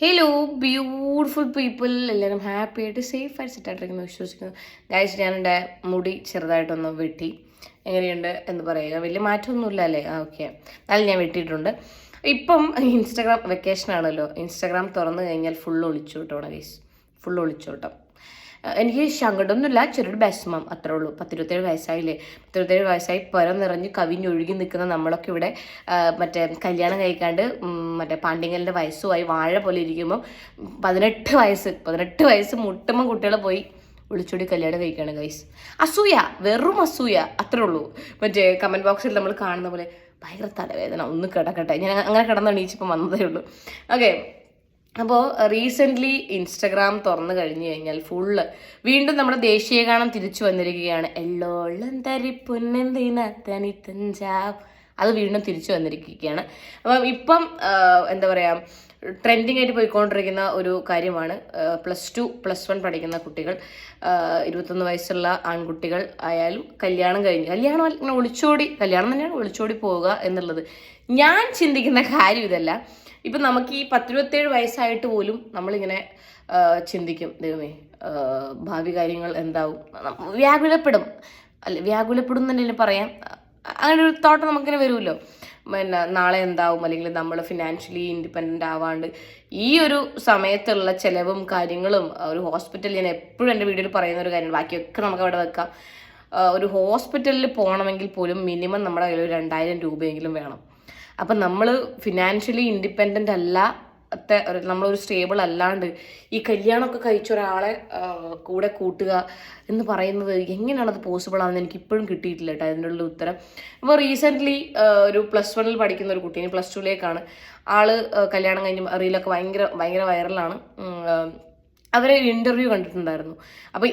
Hello beautiful people എല്ലാവരും happy ആയിട്ട് safe ആയിട്ട് സെറ്റ് ആയിട്ടിരിക്കുന്നു വിശ്വസിക്കുന്നു. ഗായസ് ഞാൻ എന്റെ മുടി ചെറുതായിട്ടൊന്ന് വെട്ടി. എങ്ങനെയുണ്ട് എന്ന് പറയുക. വലിയ മാറ്റമൊന്നുമില്ല അല്ലേ? ആ ഓക്കെ എന്നാലും ഞാൻ വെട്ടിയിട്ടുണ്ട്. ഇപ്പം ഇൻസ്റ്റാഗ്രാം വെക്കേഷൻ ആണല്ലോ. ഇൻസ്റ്റാഗ്രാം തുറന്നു കഴിഞ്ഞാൽ ഫുൾ ഒളിച്ചോട്ടമാണ് ഗൈസ് ഫുൾ ഒളിച്ചോട്ടം എനിക്ക് സങ്കടമൊന്നുമില്ല ചെറിയൊരു വിഷമം അത്രേ ഉള്ളൂ. പത്തിരുപത്തേഴ് വയസ്സായില്ലേ? പത്തിരുപത്തേഴ് വയസ്സായി പുരം നിറഞ്ഞ് കവിഞ്ഞൊഴുകി നിൽക്കുന്ന നമ്മളൊക്കെ ഇവിടെ മറ്റേ കല്യാണം കഴിക്കാണ്ട് മറ്റേ പാണ്ഡിങ്ങലിന്റെ വയസ്സുമായി വാഴ പോലെ ഇരിക്കുമ്പോൾ പതിനെട്ട് വയസ്സ് പതിനെട്ട് വയസ്സ് മുട്ടുമ്പം കുട്ടികളെ പോയി വിളിച്ചോടി കല്യാണം കഴിക്കുകയാണ് ഗൈസ് അസൂയ വെറും അസൂയ അത്രേ ഉള്ളൂ. മറ്റേ കമന്റ് ബോക്സിൽ നമ്മൾ കാണുന്ന പോലെ ഭയങ്കര തലവേദന ഒന്ന് കിടക്കട്ടെ. ഞാൻ അങ്ങനെ കിടന്നാണ് ഈച്ചിപ്പം വന്നതേ ഉള്ളൂ. ഓക്കെ അപ്പോൾ റീസെന്റ്ലി ഇൻസ്റ്റഗ്രാം തുറന്നു കഴിഞ്ഞു കഴിഞ്ഞാൽ ഫുള്ള് വീണ്ടും നമ്മുടെ ദേശീയഗാനം തിരിച്ചു വന്നിരിക്കുകയാണ്. എല്ലോളം തരി പൊന്നെന്തിന തനി അത് വീണ്ടും തിരിച്ചു വന്നിരിക്കുകയാണ്. അപ്പം ഇപ്പം എന്താ പറയുക ട്രെൻഡിങ് ആയിട്ട് പോയിക്കൊണ്ടിരിക്കുന്ന ഒരു കാര്യമാണ് പ്ലസ് ടു പ്ലസ് വൺ പഠിക്കുന്ന കുട്ടികൾ ഇരുപത്തൊന്ന് വയസ്സുള്ള ആൺകുട്ടികൾ ആയാലും കല്യാണം കഴിഞ്ഞു കല്യാണം ഒളിച്ചോടി കല്യാണം തന്നെയാണ് ഒളിച്ചോടി പോവുക എന്നുള്ളത്. ഞാൻ ചിന്തിക്കുന്ന കാര്യം ഇതല്ല. ഇപ്പം നമുക്ക് ഈ പത്തിരുപത്തേഴ് വയസ്സായിട്ട് പോലും നമ്മളിങ്ങനെ ചിന്തിക്കും. ദൈവമേ ഭാവി കാര്യങ്ങൾ എന്താവും? വ്യാകുലപ്പെടും. അല്ല വ്യാകുലപ്പെടും തന്നെ പറയാം? അങ്ങനെ ഒരു തോട്ടം നമുക്കിങ്ങനെ വരുമല്ലോ. പിന്നെ നാളെ എന്താവും? അല്ലെങ്കിൽ നമ്മൾ ഫിനാൻഷ്യലി ഇൻഡിപെൻഡന്റ് ആവാണ്ട് ഈ ഒരു സമയത്തുള്ള ചിലവും കാര്യങ്ങളും ഒരു ഹോസ്പിറ്റൽ ഞാൻ എപ്പോഴും എന്റെ വീഡിയോയിൽ പറയുന്ന ഒരു കാര്യം ബാക്കിയൊക്കെ നമുക്ക് അവിടെ വെക്കാം. ഒരു ഹോസ്പിറ്റലിൽ പോകണമെങ്കിൽ പോലും മിനിമം നമ്മുടെ കയ്യിൽ ഒരു രണ്ടായിരം രൂപയെങ്കിലും വേണം. അപ്പം നമ്മൾ ഫിനാൻഷ്യലി ഇൻഡിപെൻഡന്റ് അല്ല നമ്മളൊരു സ്റ്റേബിൾ അല്ലാണ്ട് ഈ കല്യാണമൊക്കെ കഴിച്ച ഒരാളെ കൂടെ കൂട്ടുക എന്ന് പറയുന്നത് എങ്ങനെയാണ് അത് പോസിബിൾ ആണെന്ന് എനിക്ക് ഇപ്പോഴും കിട്ടിയിട്ടില്ല കേട്ടോ അതിനുള്ള ഉത്തരം. അപ്പോൾ റീസെന്റ്ലി ഒരു പ്ലസ് വണ്ണിൽ പഠിക്കുന്ന ഒരു കുട്ടീനെ പ്ലസ് ടുവിലേക്കാണ് ആൾ കല്യാണം കഴിഞ്ഞ് റീലൊക്കെ ഭയങ്കര ഭയങ്കര വൈറലാണ് അവരെ ഇന്റർവ്യൂ കണ്ടിട്ടുണ്ടായിരുന്നു. അപ്പോൾ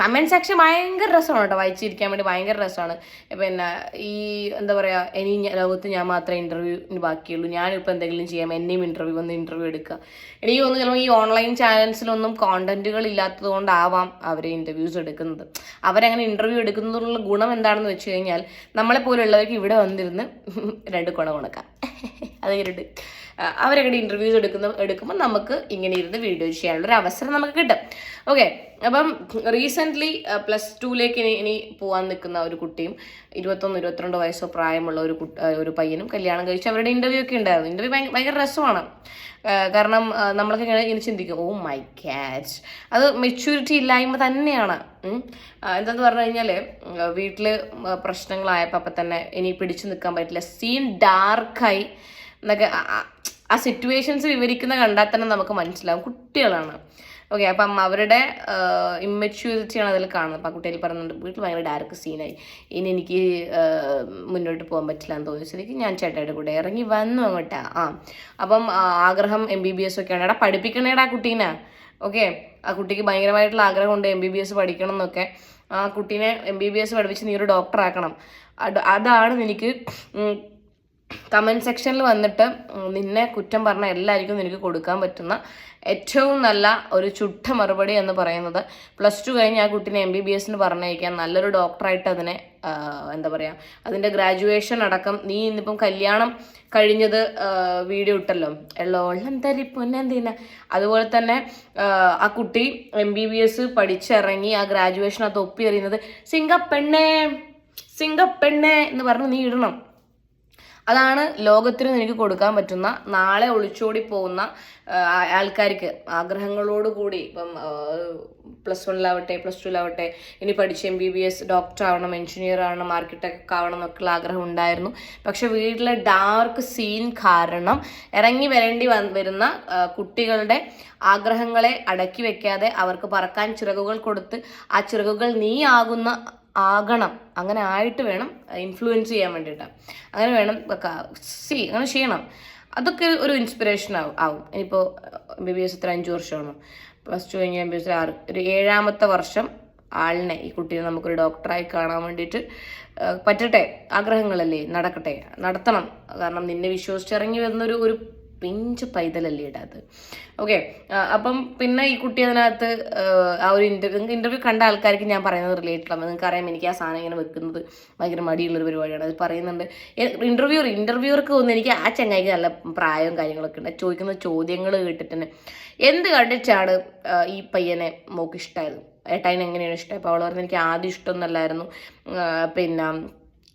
കമന്റ് സെക്ഷൻ ഭയങ്കര രസമാണ് കേട്ടോ. വായിച്ചിരിക്കാൻ വേണ്ടി ഭയങ്കര രസമാണ്. പിന്നെ ഈ എന്താ പറയുക ഇനി ലോകത്ത് ഞാൻ മാത്രമേ ഇന്റർവ്യൂ ബാക്കിയുള്ളൂ. ഞാനിപ്പോൾ എന്തെങ്കിലും ചെയ്യാം. എന്നെയും ഇന്റർവ്യൂ വന്ന് ഇന്റർവ്യൂ എടുക്കുക. എനിക്ക് തോന്നുന്നു ചിലപ്പോൾ ഈ ഓൺലൈൻ ചാനൽസിലൊന്നും കോണ്ടന്റുകൾ ഇല്ലാത്തത് കൊണ്ടാവാം അവരെ ഇന്റർവ്യൂസ് എടുക്കുന്നത്. അവരങ്ങനെ ഇന്റർവ്യൂ എടുക്കുന്നതിനുള്ള ഗുണം എന്താണെന്ന് വെച്ച് കഴിഞ്ഞാൽ നമ്മളെ പോലുള്ളവർക്ക് ഇവിടെ വന്നിരുന്ന് രണ്ട് കുണ കുണക്കാം അതെങ്ങനെയുണ്ട് അവരങ്ങനെ ഇന്റർവ്യൂസ് എടുക്കുന്ന എടുക്കുമ്പോൾ നമുക്ക് ഇങ്ങനെ ഇരുന്ന് വീഡിയോ ചെയ്യാനുള്ള ഒരു അവസരം നമുക്ക് കിട്ടും. ഓക്കെ അപ്പം റീസെന്റ്ലി പ്ലസ് ടുവിലേക്ക് ഇനി ഇനി പോകാൻ നിൽക്കുന്ന ഒരു കുട്ടിയും ഇരുപത്തൊന്ന് ഇരുപത്തിരണ്ട് വയസ്സോ പ്രായമുള്ള ഒരു ഒരു പയ്യനും കല്യാണം കഴിച്ച് അവരുടെ ഇന്റർവ്യൂ ഒക്കെ ഉണ്ടായിരുന്നു. ഇന്റർവ്യൂ ഭയങ്കര രസമാണ്. കാരണം നമ്മളൊക്കെ ഇങ്ങനെ ചിന്തിക്കും ഓ മൈ ക്യാച്ച് അത് മെച്യൂരിറ്റി ഇല്ലായ്മ തന്നെയാണ്. എന്താന്ന് പറഞ്ഞു കഴിഞ്ഞാൽ വീട്ടിൽ പ്രശ്നങ്ങളായപ്പോൾ അപ്പം തന്നെ ഇനി പിടിച്ചു നിൽക്കാൻ പറ്റില്ല. സീൻ ഡാർക്കായി എന്നൊക്കെ ആ- സിറ്റുവേഷൻസ് വിവരിക്കുന്ന കണ്ടാൽ തന്നെ നമുക്ക് മനസ്സിലാവും. കുട്ടികളാണ്. ഓക്കെ അപ്പം അവരുടെ ഇമ്മച്യൂരിറ്റിയാണ് അതിൽ കാണുന്നത്. അപ്പം കുട്ടികൾ പറയുന്നുണ്ട് വീട്ടിൽ ഭയങ്കര ഡാർക്ക് സീനായി ഇനി എനിക്ക് മുന്നോട്ട് പോകാൻ പറ്റില്ല എന്ന് തോന്നിയ ശരിക്കും ഞാൻ ചേട്ടായിട്ട് കൂടെ ഇറങ്ങി വന്നു അങ്ങോട്ടാ. ആ അപ്പം ആഗ്രഹം എം ബി ബി എസ് ഒക്കെയാണ് എടാ പഠിപ്പിക്കണേടാ കുട്ടീനെ. ഓക്കെ ആ കുട്ടിക്ക് ഭയങ്കരമായിട്ടുള്ള ആഗ്രഹമുണ്ട് എം ബി ബി എസ് പഠിക്കണം എന്നൊക്കെ. ആ കുട്ടീനെ എം ബി ബി എസ് പഠിപ്പിച്ച് നീ ഒരു ഡോക്ടറാക്കണം അത് അതാണ് എനിക്ക് കമന്റ് സെക്ഷനിൽ വന്നിട്ട് നിന്നെ കുറ്റം പറഞ്ഞ എല്ലാവർക്കും നിനക്ക് കൊടുക്കാൻ പറ്റുന്ന ഏറ്റവും നല്ല ഒരു ചുട്ട മറുപടി എന്ന് പറയുന്നത്. പ്ലസ് ടു കഴിഞ്ഞ് ആ കുട്ടീനെ എം ബി ബി എസിന് പറഞ്ഞയക്കാൻ നല്ലൊരു ഡോക്ടറായിട്ട് അതിനെ എന്താ പറയുക അതിന്റെ ഗ്രാജുവേഷൻ അടക്കം നീ ഇന്നിപ്പം കല്യാണം കഴിഞ്ഞത് വീഡിയോ ഇട്ടല്ലോ. എള്ളോളം തരി പൊന്നെന്തിന അതുപോലെ തന്നെ ആ, കുട്ടി എം ബി ബി എസ് പഠിച്ചിറങ്ങി ആ ഗ്രാജുവേഷൻ അത് ഒപ്പി എറിയുന്നത് സിംഗപ്പെണ്ണേ സിംഗപ്പെണ്ണേ എന്ന് പറഞ്ഞ് നീ ഇടണം. അതാണ് ലോകത്തിന് നിനക്ക് കൊടുക്കാൻ പറ്റുന്ന നാളെ ഒളിച്ചോടി പോകുന്ന ആൾക്കാർക്ക് ആഗ്രഹങ്ങളോട് കൂടി ഇപ്പം പ്ലസ് വണ്ണിലാവട്ടെ പ്ലസ് ടുവിലാവട്ടെ ഇനി പഠിച്ച് M B B S doctor ആവണം എഞ്ചിനീയർ ആവണം ആർക്കിടെക്ട് ആവണം എന്നൊക്കെയുള്ള ആഗ്രഹം ഉണ്ടായിരുന്നു. പക്ഷെ വീട്ടിലെ ഡാർക്ക് സീൻ കാരണം ഇറങ്ങി വരേണ്ടി വരുന്ന കുട്ടികളുടെ ആഗ്രഹങ്ങളെ അടക്കി വെക്കാതെ അവർക്ക് പറക്കാൻ ചിറകുകൾ കൊടുത്ത് ആ ചിറകുകൾ നീ ആകുന്ന ആകണം. അങ്ങനെ ആയിട്ട് വേണം ഇൻഫ്ലുവൻസ് ചെയ്യാൻ വേണ്ടിയിട്ട്. അങ്ങനെ വേണം സി അങ്ങനെ ചെയ്യണം. അതൊക്കെ ഒരു ഇൻസ്പിറേഷൻ ആവും ആവും. ഇനിയിപ്പോൾ എം ബി ബി എസ് ഇത്ര അഞ്ച് വർഷമാണ്? പ്ലസ് ടു കഴിഞ്ഞ് എം ബി എസ് ആറ് ഒരു ഏഴാമത്തെ വർഷം ആളിനെ ഈ കുട്ടീനെ നമുക്കൊരു ഡോക്ടറായി കാണാൻ വേണ്ടിയിട്ട് പറ്റട്ടെ ആഗ്രഹങ്ങളല്ലേ നടക്കട്ടെ നടത്തണം. കാരണം നിന്നെ വിശ്വസിച്ചിറങ്ങി വരുന്നൊരു ഒരു പിഞ്ച് പൈതലല്ലേ ഇടാത് ഓക്കെ അപ്പം പിന്നെ ഈ കുട്ടി അതിനകത്ത് ആ, ഒരു ഇന്റർവ്യൂ നിങ്ങൾക്ക് ഇന്റർവ്യൂ കണ്ട ആൾക്കാർക്ക് ഞാൻ പറയുന്നത് റിലേറ്റഡ് ആണ്. നിങ്ങൾക്ക് അറിയാം എനിക്ക് ആ സാധനം ഇങ്ങനെ വെക്കുന്നത് ഭയങ്കര മടിയുള്ളൊരു പരിപാടിയാണ്. അത് പറയുന്നുണ്ട് ഇന്റർവ്യൂർ ഇന്റർവ്യൂർക്ക് തോന്നുന്നു എനിക്ക് ആ ചങ്ങായിക്ക് നല്ല പ്രായവും കാര്യങ്ങളൊക്കെ ഉണ്ട്. ചോദിക്കുന്ന ചോദ്യങ്ങൾ കേട്ടിട്ട് തന്നെ എന്ത് കണ്ടിട്ടാണ് ഈ പയ്യനെ മോക്ക് ഇഷ്ടമായത് ഏട്ടായിന് എങ്ങനെയാണ് ഇഷ്ടം അപ്പോൾ അവൾ പറഞ്ഞു എനിക്ക് ആദ്യം ഇഷ്ടമൊന്നുമല്ലായിരുന്നു പിന്നെ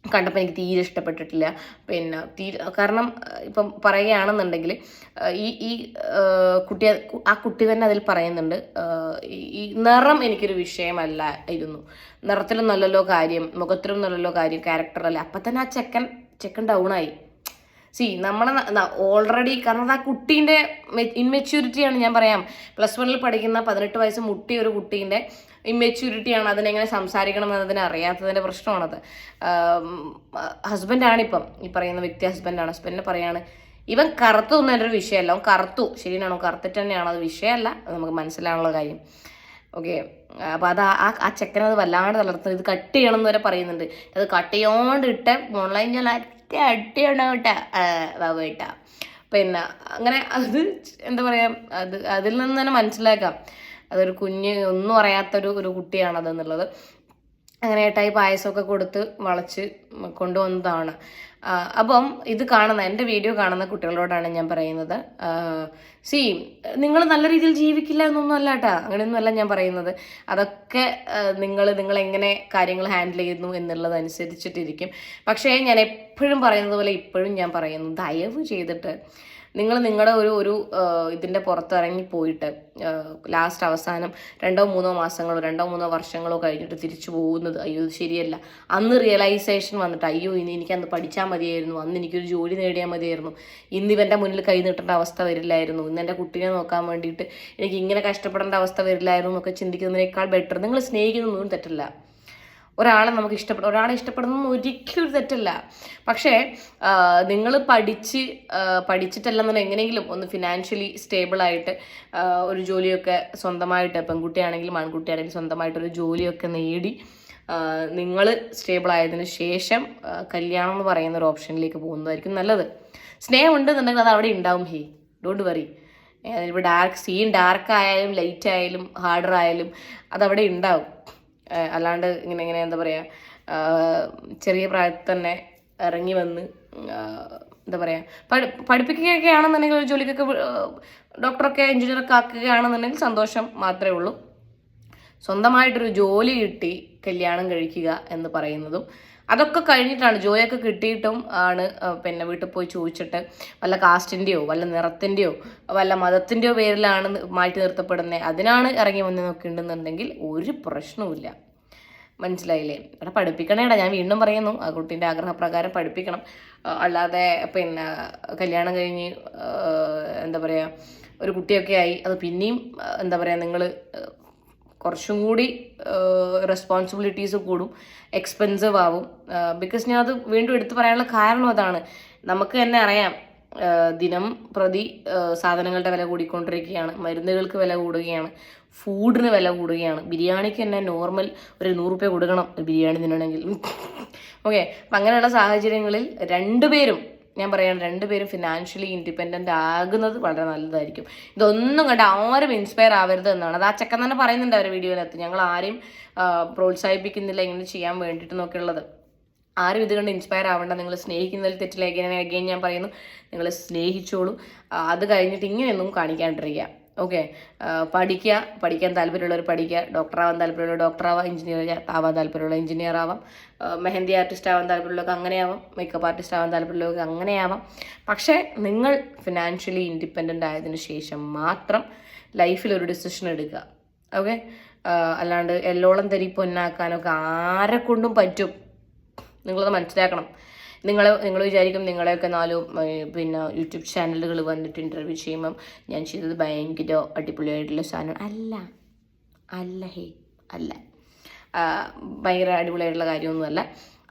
കണ്ടപ്പോൾ എനിക്ക് തീരെ ഇഷ്ടപ്പെട്ടിട്ടില്ല. പിന്നെ തീ കാരണം ഇപ്പം പറയുകയാണെന്നുണ്ടെങ്കിൽ ഈ ഈ കുട്ടി ആ കുട്ടി തന്നെ അതിൽ പറയുന്നുണ്ട് ഈ നിറം എനിക്കൊരു വിഷയമല്ല ഇരുന്നു നിറത്തിലും നല്ലല്ലോ കാര്യം മുഖത്തിലും നല്ലല്ലോ കാര്യം ക്യാരക്ടറല്ല അപ്പം തന്നെ ആ ചെക്കൻ ചെക്കൻ ഡൗൺ ആയി. സി നമ്മളെ ഓൾറെഡി കാരണം ആ കുട്ടീന്റെ ഇൻമെച്യൂരിറ്റിയാണ് ഞാൻ പറയാം. പ്ലസ് വണ്ണിൽ പഠിക്കുന്ന പതിനെട്ട് വയസ്സ് മുട്ടി ഒരു കുട്ടീന്റെ ഇമ്മെച്യൂരിറ്റിയാണ് അതിനെങ്ങനെ സംസാരിക്കണം എന്നതിനെ അറിയാത്തതിന്റെ പ്രശ്നമാണത്. ഹസ്ബൻഡാണിപ്പം ഈ പറയുന്ന വ്യക്തി ഹസ്ബൻഡാണ്. ഹസ്ബൻഡിനെ പറയാണ് ഇവൻ കറുത്തു ഒന്നും എന്റെ ഒരു വിഷയമല്ല. അവൻ കറുത്തു. ശരിയാണോ? കറുത്തിട്ട് തന്നെയാണോ? അത് വിഷയമല്ല. നമുക്ക് മനസ്സിലാണുള്ള കാര്യം. ഓക്കെ അപ്പോൾ അത് ആ- ആ ചെക്കനത് വല്ലാണ്ട് തളർത്തുന്നത് ഇത് കട്ട് ചെയ്യണം എന്ന് വരെ പറയുന്നുണ്ട്. അത് കട്ട് ചെയ്യാണ്ട് ഇട്ട് ഓൺലൈൻ ഞാൻ അറ്റ അടിയാണ് കേട്ടാ ബാബു കേട്ടാ പിന്നെ അങ്ങനെ അത് എന്താ പറയുക അത് അതിൽ നിന്ന് തന്നെ മനസ്സിലാക്കാം. അതൊരു കുഞ്ഞ് ഒന്നും അറിയാത്തൊരു ഒരു കുട്ടിയാണതെന്നുള്ളത്. അങ്ങനെ ഏട്ടായി പായസമൊക്കെ കൊടുത്ത് വളച്ച് കൊണ്ടുവന്നതാണ്. അപ്പം ഇത് കാണുന്ന എന്റെ വീഡിയോ കാണുന്ന കുട്ടികളോടാണ് ഞാൻ പറയുന്നത്. സി നിങ്ങൾ നല്ല രീതിയിൽ ജീവിക്കില്ല എന്നൊന്നും അല്ല കേട്ടാ അങ്ങനെയൊന്നുമല്ല ഞാൻ പറയുന്നത്. അതൊക്കെ നിങ്ങൾ നിങ്ങൾ എങ്ങനെ കാര്യങ്ങൾ ഹാൻഡിൽ ചെയ്യുന്നു എന്നുള്ളത് അനുസരിച്ചിട്ടിരിക്കും. പക്ഷേ ഞാൻ എപ്പോഴും പറയുന്നത് പോലെ ഇപ്പോഴും ഞാൻ പറയുന്നു ദയവ് ചെയ്തിട്ട് നിങ്ങൾ നിങ്ങളുടെ ഒരു ഒരു ഇതിന്റെ പുറത്തിറങ്ങി പോയിട്ട് ലാസ്റ്റ് അവസാനം രണ്ടോ മൂന്നോ മാസങ്ങളോ രണ്ടോ മൂന്നോ വർഷങ്ങളോ കഴിഞ്ഞിട്ട് തിരിച്ചു പോകുന്നത് അയ്യോ ഇത് ശരിയല്ല. അന്ന് റിയലൈസേഷൻ വന്നിട്ട് അയ്യോ ഇനി എനിക്ക് അന്ന് പഠിച്ചാൽ മതിയായിരുന്നു അന്ന് എനിക്കൊരു ജോലി നേടിയാൽ മതിയായിരുന്നു ഇന്ന് ഇവന്റെ മുന്നിൽ കൈ നീട്ടേണ്ട അവസ്ഥ വരില്ലായിരുന്നു ഇന്ന് എന്റെ കുട്ടീനെ നോക്കാൻ വേണ്ടിയിട്ട് എനിക്ക് ഇങ്ങനെ കഷ്ടപ്പെടേണ്ട അവസ്ഥ വരില്ലായിരുന്നു എന്നൊക്കെ ചിന്തിക്കുന്നതിനേക്കാൾ ബെറ്റർ നിങ്ങൾ സ്നേഹിക്കുന്നൊന്നും തെറ്റല്ല. ഒരാളെ നമുക്ക് ഇഷ്ടപ്പെടും. ഒരാളെ ഇഷ്ടപ്പെടുന്നത് ഒരിക്കലും ഒരു തെറ്റല്ല. പക്ഷേ നിങ്ങൾ പഠിച്ച് പഠിച്ചിട്ടല്ല പഠിച്ചിട്ടല്ലെന്നുണ്ടെങ്കിൽ എങ്ങനെയെങ്കിലും ഒന്ന് ഫിനാൻഷ്യലി സ്റ്റേബിളായിട്ട് ഒരു ജോലിയൊക്കെ സ്വന്തമായിട്ട് പെൺകുട്ടിയാണെങ്കിലും ആൺകുട്ടിയാണെങ്കിലും സ്വന്തമായിട്ട് ഒരു ജോലിയൊക്കെ നേടി നിങ്ങൾ സ്റ്റേബിൾ ആയതിനു ശേഷം കല്യാണം എന്ന് പറയുന്ന ഒരു ഓപ്ഷനിലേക്ക് പോകുന്നതായിരിക്കും നല്ലത്. സ്നേഹം ഉണ്ടെന്നുണ്ടെങ്കിൽ അത് അവിടെ ഉണ്ടാവും ഹേ ഡോണ്ട് വറി ഇപ്പോൾ ഡാർക്ക് സീൻ ഡാർക്ക് ആയാലും ലൈറ്റ് ആയാലും ഹാർഡർ ആയാലും അതവിടെ ഉണ്ടാവും. അല്ലാണ്ട് ഇങ്ങനെ ഇങ്ങനെ എന്താ പറയുക ചെറിയ പ്രായത്തിൽ തന്നെ ഇറങ്ങി വന്ന് എന്താ പറയുക പഠി പഠിപ്പിക്കുകയൊക്കെ ആണെന്നുണ്ടെങ്കിൽ ഒരു ജോലിക്കൊക്കെ ഡോക്ടറൊക്കെ എഞ്ചിനീയറൊക്കെ ആക്കുകയാണെന്നുണ്ടെങ്കിൽ സന്തോഷം മാത്രമേ ഉള്ളൂ. സ്വന്തമായിട്ടൊരു ജോലി കിട്ടി കല്യാണം കഴിക്കുക എന്ന് പറയുന്നതും അതൊക്കെ കഴിഞ്ഞിട്ടാണ് ജോലിയൊക്കെ കിട്ടിയിട്ടും ആണ് പിന്നെ വീട്ടിൽ പോയി ചോദിച്ചിട്ട് വല്ല കാസ്റ്റിന്റെയോ വല്ല നിറത്തിന്റെയോ വല്ല മതത്തിന്റെയോ പേരിലാണ് മാറ്റി നിർത്തപ്പെടുന്നത് അതിനാണ് ഇറങ്ങി വന്ന് നോക്കിയിട്ടുണ്ടെന്നുണ്ടെങ്കിൽ ഒരു പ്രശ്നവുമില്ല മനസ്സിലായില്ലേ? ഇവിടെ പഠിപ്പിക്കണേടാ ഞാൻ വീണ്ടും പറയുന്നു ആ കുട്ടീന്റെ ആഗ്രഹപ്രകാരം പഠിപ്പിക്കണം. അല്ലാതെ പിന്നെ കല്യാണം കഴിഞ്ഞ് എന്താ പറയുക ഒരു കുട്ടിയൊക്കെ ആയി അത് പിന്നെയും എന്താ പറയുക നിങ്ങൾ കുറച്ചും കൂടി റെസ്പോൺസിബിലിറ്റീസ് കൂടും എക്സ്പെൻസീവ് ആവും. ബിക്കോസ് ഞാൻ അത് വീണ്ടും എടുത്തു പറയാനുള്ള കാരണം അതാണ്. നമുക്ക് തന്നെ അറിയാം ദിനം പ്രതി സാധനങ്ങളുടെ വില കൂടിക്കൊണ്ടിരിക്കുകയാണ് മരുന്നുകൾക്ക് വില കൂടുകയാണ് ഫുഡിന് വില കൂടുകയാണ്. ബിരിയാണിക്ക് തന്നെ നോർമൽ ഒരു നൂറ് രൂപ കൊടുക്കണം ബിരിയാണി തിന്നണമെങ്കിൽ. ഓക്കെ അപ്പം അങ്ങനെയുള്ള സാഹചര്യങ്ങളിൽ രണ്ടുപേരും ഞാൻ പറയാണ് രണ്ടുപേരും ഫിനാൻഷ്യലി ഇൻഡിപെൻഡന്റ് ആകുന്നത് വളരെ നല്ലതായിരിക്കും. ഇതൊന്നും കണ്ട് ആരും ഇൻസ്പയർ ആവരുത് എന്നാണ്. അത് ആ ചെക്കൻ തന്നെ പറയുന്നുണ്ട് അവരുടെ വീഡിയോയിനകത്ത്. ഞങ്ങൾ ആരെയും പ്രോത്സാഹിപ്പിക്കുന്നില്ല ഇങ്ങനെ ചെയ്യാൻ വേണ്ടിയിട്ട് നോക്കിയുള്ളത് ആരും ഇത് കണ്ട് ഇൻസ്പയർ ആവേണ്ട. നിങ്ങൾ സ്നേഹിക്കുന്നതിൽ തെറ്റില്ല എങ്ങനെ അഗെയിൻ ഞാൻ പറയുന്നു നിങ്ങൾ സ്നേഹിച്ചോളൂ. അത് കഴിഞ്ഞിട്ട് ഇങ്ങനെയൊന്നും കാണിക്കാണ്ടിരിക്കുക. ഓക്കെ. പഠിക്കുക പഠിക്കാൻ താല്പര്യമുള്ളവർ പഠിക്കുക ഡോക്ടറാവാൻ താല്പര്യമുള്ള ഡോക്ടറാവാം എഞ്ചിനീയർ ആവാൻ താല്പര്യമുള്ള എഞ്ചിനീയർ ആവാം. മെഹന്തി ആർട്ടിസ്റ്റ് ആവാൻ താല്പര്യമുള്ളവർക്ക് അങ്ങനെയാവാം. മേക്കപ്പ് ആർട്ടിസ്റ്റ് ആവാൻ താല്പര്യമുള്ളവർക്ക് അങ്ങനെയാവാം. പക്ഷേ നിങ്ങൾ ഫിനാൻഷ്യലി ഇൻഡിപെൻഡന്റ് ആയതിനു ശേഷം മാത്രം ലൈഫിൽ ഒരു ഡിസിഷൻ എടുക്കുക. ഓക്കെ? അല്ലാണ്ട് എല്ലോളം തരി പൊന്നാക്കാനൊക്കെ ആരെ കൊണ്ടും പറ്റും. നിങ്ങളത് മനസ്സിലാക്കണം. നിങ്ങൾ നിങ്ങൾ വിചാരിക്കും നിങ്ങളെയൊക്കെ നാല് പിന്നെ യൂട്യൂബ് ചാനലുകൾ വന്നിട്ട് ഇന്റർവ്യൂ ചെയ്യുമ്പം ഞാൻ ചെയ്തത് ഭയങ്കര അടിപൊളിയായിട്ടുള്ള സാധനം. അല്ല അല്ല ഹേ അല്ല. ഭയങ്കര അടിപൊളിയായിട്ടുള്ള കാര്യമൊന്നുമല്ല.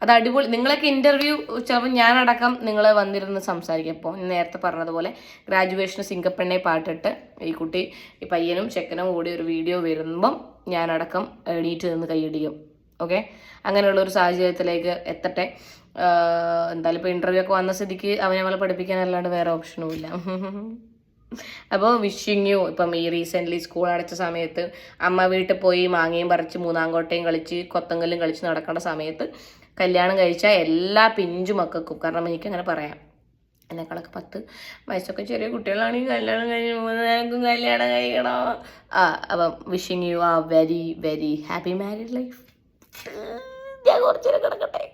അത് അടിപൊളി നിങ്ങളൊക്കെ ഇന്റർവ്യൂ ചിലപ്പോൾ ഞാനടക്കം നിങ്ങൾ വന്നിരുന്ന് സംസാരിക്കും. അപ്പോൾ നേരത്തെ പറഞ്ഞതുപോലെ ഗ്രാജുവേഷന് സിംഗപ്പെണ്ണെ പാട്ടിട്ട് ഈ കുട്ടി ഈ പയ്യനും ചെക്കനും കൂടി ഒരു വീഡിയോ വരുമ്പം ഞാനടക്കം എണീറ്റ് നിന്ന് കൈയടിക്കും. ഓക്കെ അങ്ങനെയുള്ള ഒരു സാഹചര്യത്തിലേക്ക് എത്തട്ടെ. എന്തായാലും ഇപ്പോൾ ഇന്റർവ്യൂ ഒക്കെ വന്ന സ്ഥിതിക്ക് അവനെ അവളെ പഠിപ്പിക്കാനല്ലാണ്ട് വേറെ ഓപ്ഷനും ഇല്ല. അപ്പോൾ വിഷിങ് യു ഇപ്പം ഈ റീസെന്റ്ലി സ്കൂൾ അടച്ച സമയത്ത് അമ്മ വീട്ടിൽ പോയി മാങ്ങയും പറിച്ച് മൂന്നാങ്കോട്ടയും കളിച്ച് കൊത്തങ്കല്ലും കളിച്ച് നടക്കേണ്ട സമയത്ത് കല്യാണം കഴിച്ച എല്ലാ പിഞ്ചു മക്കൾക്കും കാരണം എനിക്ക് അങ്ങനെ പറയാം. എന്നെക്കാളൊക്കെ പത്ത് വയസ്സൊക്കെ ചെറിയ കുട്ടികളാണെങ്കിൽ കല്യാണം കഴിഞ്ഞ് മൂന്നാൾക്കും കല്യാണം കഴിക്കണം? ആ അപ്പം wishing you a very very happy married life ഞാൻ കുറച്ചേരം കിടക്കട്ടെ.